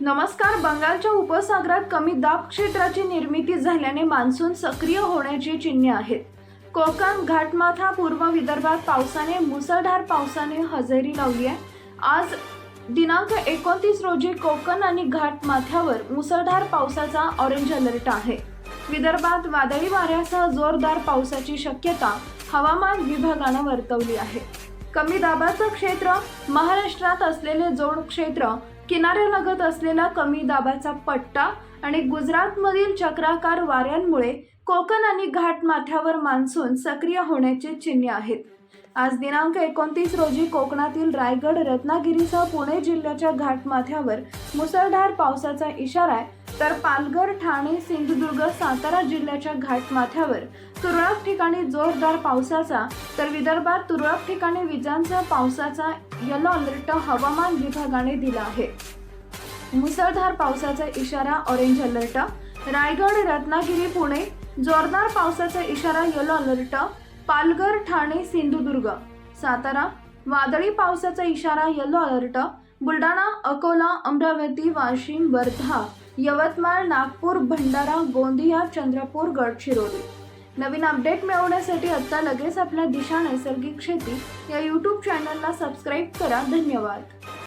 नमस्कार बंगालच्या उपसागरात कमी दाब क्षेत्राची निर्मिती झाल्याने मान्सून सक्रिय होण्याची चिन्हे आहेत. कोकण घाटमाथा पूर्व विदर्भात पावसाने मुसळधार पावसाने हजेरी लावली आहे. आज दिनांक एकोणतीस रोजी कोकण आणि घाटमाथ्यावर मुसळधार पावसाचा ऑरेंज अलर्ट आहे. विदर्भात वादळी वाऱ्यासह जोरदार पावसाची शक्यता हवामान विभागानं वर्तवली आहे. कमी दाबाचं क्षेत्र महाराष्ट्रात असलेले जोड क्षेत्र किनाऱ्यालगत असलेला कमी दाबाचा पट्टा आणि गुजरातमधील चक्राकार वाऱ्यांमुळे कोकण आणि घाटमाथ्यावर मान्सून सक्रिय होण्याचे चिन्हे आहेत. आज दिनांक एकोणतीस रोजी कोकणातील रायगड रत्नागिरीसह पुणे जिल्ह्याच्या घाटमाथ्यावर मुसळधार पावसाचा इशारा आहे तर पालघर ठाणे सिंधुदुर्ग सातारा जिल्ह्याच्या घाटमाथ्यावर तुरळक ठिकाणी जोरदार पावसाचा तर विदर्भात तुरळक ठिकाणी विजांचा पावसाचा येलो अलर्ट हवामान विभागाने दिला आहे. मुसळधार पावसाचा इशारा ऑरेंज अलर्ट रायगड रत्नागिरी पुणे जोरदार पावसाचा इशारा येलो अलर्ट पालघर ठाणे सिंधुदुर्ग. सातारा वादळी पावसाचा इशारा येलो अलर्ट बुलढाणा अकोला अमरावती वाशिम वर्धा यवतमाळ नागपूर भंडारा गोंदिया चंद्रपूर गडचिरोली. नवीन अपडेट मिळवण्यासाठी आत्ता लगेच आपल्या दिशा नैसर्गिक शेती या यूट्यूब चॅनलला सबस्क्राईब करा. धन्यवाद.